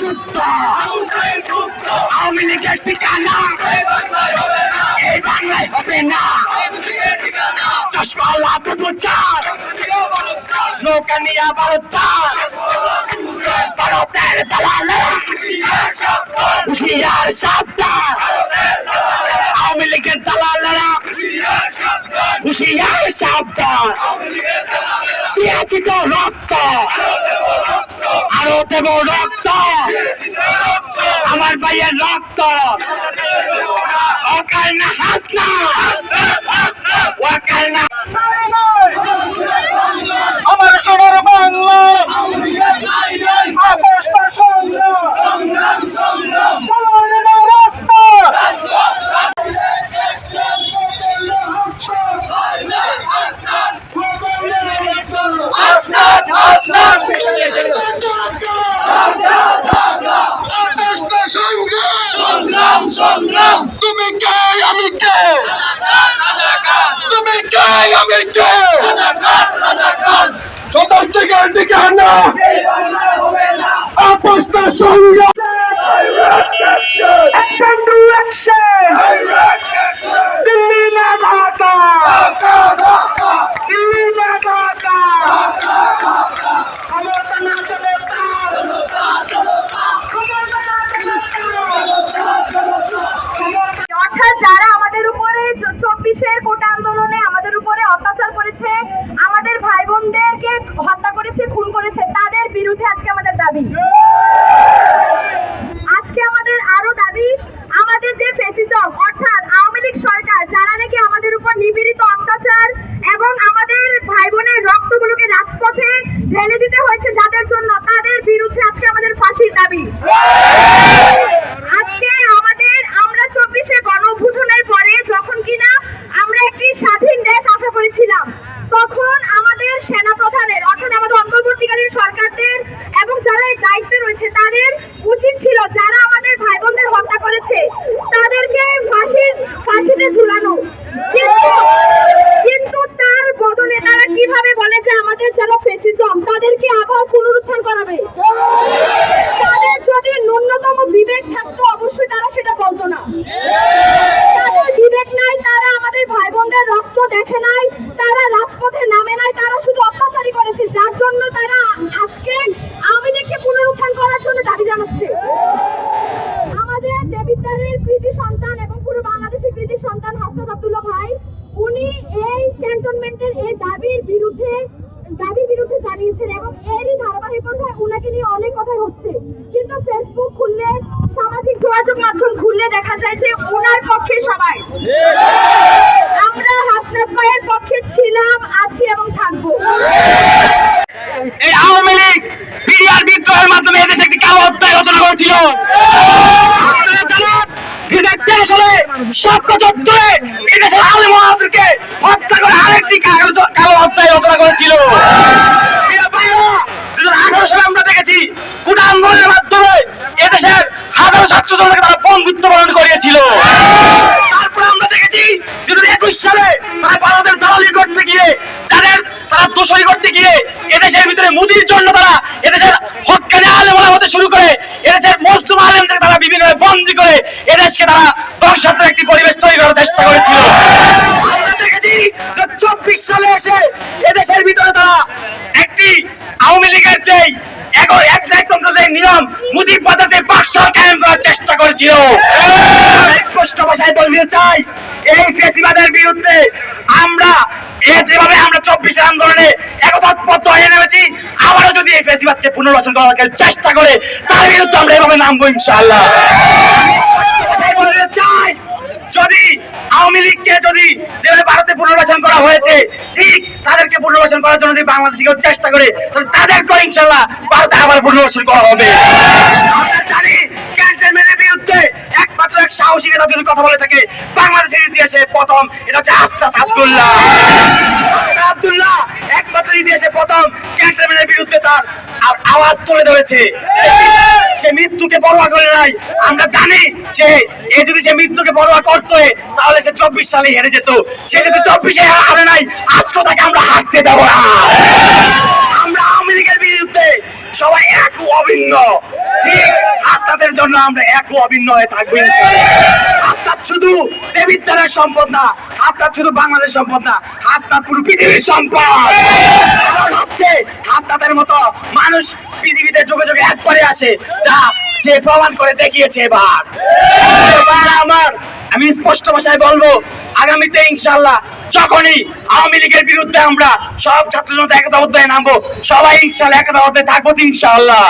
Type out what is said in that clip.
যুক্ত আওয়ামী লীগের ঠিকানা। এই বাংলায় হবে না। চশমাওয়ালা প্রচার নৌকা নিয়ে ভারতের দালাল হুশিয়ার হুশিয়ার সাবধান। পেয়েছি তো রক্ত। আরও দেব রক্ত। আমার ভাইয়ের রক্ত। অকাল না হাস না ওয়াকাল না আমার সোনার বাংলা আপোষটা সংগ্রাম চালানো না রাস্তা সংগ্রাম সংগ্রাম তুমি কে আমি কে তুমি কে আমি কে সদস্য থেকে দিকে না আপোষটা সংগ্রাম দিল্লি না তাদেরকে আবার পুনরুত্থান করাবে। তাদের যদি ন্যূনতম বিবেক থাকতো অবশ্যই তারা সেটা বলতো না তাদের বিবেক নাই তারা আমাদের ভাই বোনদের রক্ত দেখে নাই তারা রাজপথে নামে নাই তারা শুধু অত্যাচারী করেছে যার জন্য তারা আজকে আওয়ামী লীগকে পুনরুত্থান করার জন্য দাবি জানাচ্ছে আমাদের দেবিদ্বারের কৃতি সন্তান এবং পুরো বাংলাদেশের কৃতি সন্তান হাসনাত আব্দুল্লাহ ভাই উনি এই ক্যান্টনমেন্টের এই দাবির বিরুদ্ধে দাবির বিরুদ্ধে জানিয়েছেন এবং এরই উনাকে নিয়ে অনেক কথাই হচ্ছে। কিন্তু ফেসবুক খুললে, সামাজিক যোগাযোগ মাধ্যম খুললে দেখা যায় যে উনার পক্ষে সবাই। আমরা হাসনাত পক্ষে ছিলাম, আছি এবং থাকব। এই আওয়ামী লীগ, বিডিআর বিদ্রোহের মাধ্যমে এদেশে একটি কালো হত্যায় রচনা করেছিল। এদেশের আলেম হত্যা করে আরেকটি কালো হত্যায় রচনা করেছিল প্রিয় ভাইরা, দুই হাজার আঠারো সালে আমরা দেখেছি কোটা আন্দোলনের মাধ্যমে এদেশের হাজারো ছাত্র জনতাকে তারা বন্ধুত্ব বরণ করিয়েছিল। তারপরে আমরা দেখেছি দুই হাজার একুশ সালে তারা ভারতের দালালি করতে গিয়ে, যাদের তারা দোষী করতে গিয়ে এদেশের ভিতরে মুদির জন্য তারা এদেশের হকানি আলেম ওলামা হতে শুরু করে, এদেশের মজলুম আলেমদেরকে তারা বিভিন্ন বন্দী করে এদেশকে তারা ধ্বংসাত্মক একটি পরিবেশ তৈরি করার চেষ্টা করেছিল। চব্বিশ সালে এসে এদেশের ভিতরে তারা একটি আওয়ামী লীগের যেই এগো- এক একতন্ত্র যে নিয়ম মুজিব পদ্ধতি বাকশাল কায়েম করার চেষ্টা করেছিল স্পষ্ট ভাষায় বলতে চাই এই ফেসিবাদের বিরুদ্ধে আমরা এ যেভাবে আমরা চব্বিশের আন্দোলনে একতাবদ্ধ হয়ে নেমেছি আবারও যদি এই ফেসিবাদকে পুনর্বাসন করার চেষ্টা করে তার বিরুদ্ধে আমরা এভাবে নামবো ইনশাআল্লাহ। চাই যদি আওয়ামী লীগকে যদি যেভাবে ভারতে পুনর্বাসন করা হয়েছে ঠিক তাদেরকে পুনর্বাসন করার জন্য বাংলাদেশে কেউ চেষ্টা করে, তাহলে তাদেরকেও ইনশাল্লাহ ভারতে আবার পুনর্বাসন করা হবে। একমাত্র যদি কথা বলে থাকে, বাংলাদেশের ইতিহাসে প্রথম, এটা হচ্ছে আব্দুল্লাহ। আব্দুল্লাহ একমাত্র ইতিহাসে প্রথম বিরুদ্ধে তার আওয়াজ তুলে ধরেছে। সে মৃত্যুকে পরোয়া করে নাই। আমরা জানি সে এ যদি সে মৃত্যুকে পরোয়া করতো, তাহলে সে চব্বিশ সালে হেরে যেত। সে যদি চব্বিশে হারে নাই আজকে তাকে আমরা হারতে দেবো না আমরা আওয়ামী লীগের বিরুদ্ধে সবাই এক ও অভিন্ন ঠিক জন্য আমরা এক অভিন্ন হয়ে থাকব শুধু দেবিদ্যালয়ের সম্পদ না হাসনাত শুধু বাংলাদেশ সম্পদ না হাসনাত পুরো পৃথিবীর সম্পদ। মতো মানুষ পৃথিবীতে আসে, যা যে প্রমাণ করে দেখিয়েছে এবার। আমার, আমি স্পষ্ট ভাষায় বলব, আগামীতে ইনশাল্লাহ যখনই আওয়ামী লীগের বিরুদ্ধে আমরা সব ছাত্র জনতা একতাবদ্ধ নামবো, সবাই ইনশাল্লাহ একতাবদ্ধ থাকব ইনশাল্লাহ